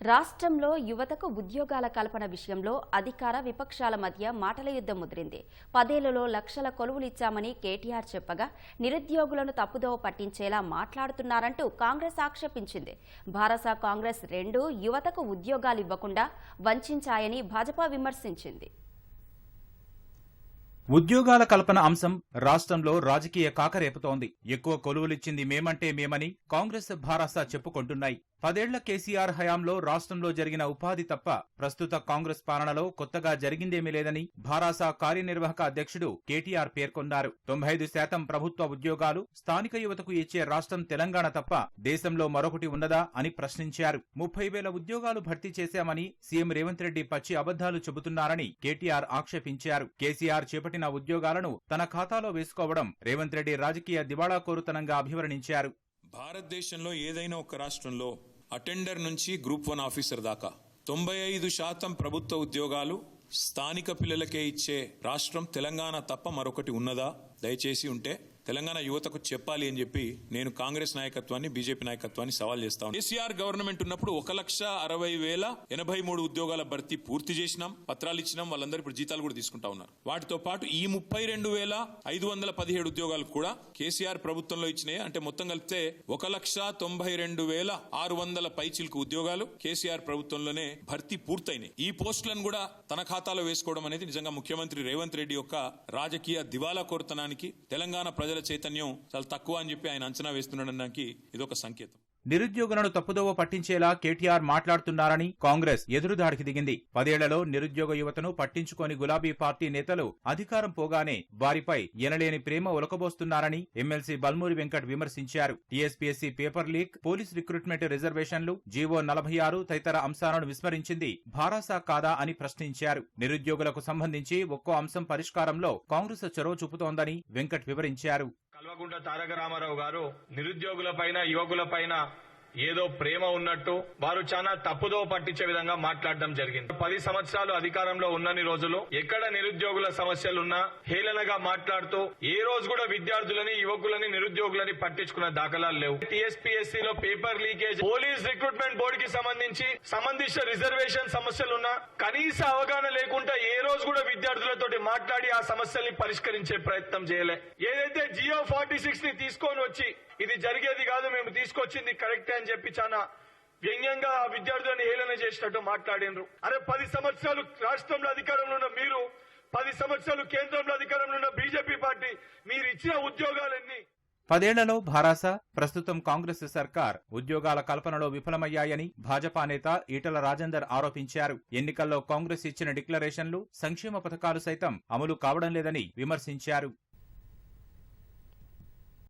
రాష్ట్రంలో యువతకు ఉద్యోగాల కల్పన విషయంలో అధికార విపక్షాల మధ్య మాటల యుద్ధం ముదిరింది. పదేళ్ళలో లక్షల కొలువులిచ్చామని కేటీఆర్ చెప్పగా నిరుద్యోగులను తప్పుదోవ పట్టించేలా మాట్లాడుతున్నారంటూ కాంగ్రెస్ ఆక్షేపించింది. భారస కాంగ్రెస్ రెండు యువతకు ఉద్యోగాలు ఇవ్వకుండా వంచాయని భాజపా విమర్శించింది. ఉద్యోగాల కల్పన అంశం రాష్ట్రంలో రాజకీయ కాకరేపుతోంది. ఎక్కువ కొలువులిచ్చింది మేమంటే మేమని కాంగ్రెస్ భారాస చెప్పుకుంటున్నాయి. పదేళ్ళ కేసీఆర్ హయాంలో రాష్ట్రంలో జరిగిన ఉపాధి తప్ప ప్రస్తుత కాంగ్రెస్ పాలనలో కొత్తగా జరిగిందేమీ లేదని భారాస కార్యనిర్వాహక అధ్యక్షుడు కేటీఆర్ పేర్కొన్నారు. తొంభై ఐదు శాతం ప్రభుత్వ ఉద్యోగాలు స్థానిక యువతకు ఇచ్చే రాష్ట్రం తెలంగాణ తప్ప దేశంలో మరొకటి ఉన్నదా అని ప్రశ్నించారు. ముప్పై వేల ఉద్యోగాలు భర్తీ చేశామని సీఎం రేవంత్ రెడ్డి పచ్చి అబద్దాలు చెబుతున్నారని కేటీఆర్ ఆక్షేపించారు. కేసీఆర్ చేపట్టిన ఉద్యోగాలను తన ఖాతాలో వేసుకోవడం రేవంత్ రెడ్డి రాజకీయ దివాళాకోరుతనంగా అభివర్ణించారు. భారతదేశంలో ఏదైనా ఒక రాష్ట్రంలో అటెండర్ నుంచి గ్రూప్ వన్ ఆఫీసర్ దాకా. తొంభై ఐదు శాతం ప్రభుత్వ ఉద్యోగాలు స్థానిక పిల్లలకే ఇచ్చే రాష్ట్రం తెలంగాణ తప్ప మరొకటి ఉన్నదా? దయచేసి ఉంటే తెలంగాణ యువతకు చెప్పాలి అని చెప్పి నేను కాంగ్రెస్ నాయకత్వాన్ని బీజేపీ నాయకత్వాన్ని సవాల్ చేస్తాను కేసీఆర్ గవర్నమెంట్ ఉన్నప్పుడు ఒక లక్ష అరవై వేల ఎనభై మూడు ఉద్యోగాల భర్తీ పూర్తి చేసినాం పత్రాలు ఇచ్చినాం వాళ్ళందరూ ఇప్పుడు జీతాలు కూడా తీసుకుంటా ఉన్నారు. వాటితో పాటు ఈ ముప్పై రెండు వేల ఐదు వందల పదిహేడు ఉద్యోగాలు కూడా కేసీఆర్ ప్రభుత్వంలో ఇచ్చినాయి. అంటే మొత్తం కలిపితే ఒక లక్ష తొంభై రెండు వేల ఆరు వందల పైచిలకు ఉద్యోగాలు కేసీఆర్ ప్రభుత్వంలోనే భర్తీ పూర్తయినాయి. ఈ పోస్టులను కూడా తన ఖాతాలో వేసుకోవడం అనేది నిజంగా ముఖ్యమంత్రి రేవంత్ రెడ్డి యొక్క రాజకీయ దివాలా కోరుతనానికి తెలంగాణ ప్రజల చైతన్యం చాలా తక్కువ అని చెప్పి ఆయన అంచనా వేస్తున్నాడనడానికి ఇదొక సంకేతం. నిరుద్యోగులను తప్పుదోవ పట్టించేలా కేటీఆర్ మాట్లాడుతున్నారని కాంగ్రెస్ ఎదురుదాడికి దిగింది. పదేళ్ళలో నిరుద్యోగ యువతను పట్టించుకోని గులాబీ పార్టీ నేతలు అధికారం పోగానే వారిపై ఎనలేని ప్రేమ ఒలకబోస్తున్నారని ఎమ్మెల్సీ బల్మూరి వెంకట్ విమర్శించారు. TSPSC paper leak police recruitment రిజర్వేషన్లు జీవో నలభై ఆరు తదితర అంశాలను విస్మరించింది. భారాసా కాదా అని ప్రశ్నించారు. నిరుద్యోగులకు సంబంధించి ఒక్కో అంశం పరిష్కారంలో కాంగ్రెస్ చొరవ చూపుతోందని వెంకట్ వివరించారు. కల్వకుంట్ల తారక రామారావు గారు నిరుద్యోగుల పైన యువకుల పైన ఏదో ప్రేమ ఉన్నట్టు వారు చాలా తప్పుదో పట్టించే విధంగా మాట్లాడడం జరిగింది. పది సంవత్సరాలు అధికారంలో ఉన్నన్ని రోజులు ఎక్కడ నిరుద్యోగుల సమస్యలున్నా హేళనగా మాట్లాడుతూ ఏ రోజు కూడా విద్యార్థులని యువకులని నిరుద్యోగులని పట్టించుకున్న దాఖలాలు లేవు. టీఎస్పీఎస్సీ లో paper leakage police recruitment board కి సంబంధించి సంబంధించిన రిజర్వేషన్ సమస్యలున్నా కనీస అవగాహన లేకుండా ఏ రోజు కూడా విద్యార్థులతో మాట్లాడి ఆ సమస్యల్ని పరిష్కరించే ప్రయత్నం చేయలే. ఏదైతే జియో ఫార్టీ సిక్స్ని తీసుకొని వచ్చి ఇది జరిగేది కాదు మేము తీసుకొచ్చింది కరెక్టే అని చెప్పి చాలా వ్యంగ్యంగా ఆ విద్యార్థులను హేళన చేసినట్టు మాట్లాడినరు. అరే పది సంవత్సరాలు రాష్ట్రంలో అధికారంలో ఉన్న మీరు పది సంవత్సరాలు కేంద్రంలో అధికారంలో ఉన్న బీజేపీ పార్టీ మీరు ఇచ్చిన ఉద్యోగాలన్నీ పదేళ్ళలో భారాస ప్రస్తుతం కాంగ్రెస్ సర్కార్ ఉద్యోగాల కల్పనలో విఫలమయ్యాయని భాజపా నేత ఈటల రాజేందర్ ఆరోపించారు. ఎన్నికల్లో కాంగ్రెస్ ఇచ్చిన డిక్లరేషన్లు సంక్షేమ పథకాలు సైతం అమలు కావడం లేదని విమర్శించారు.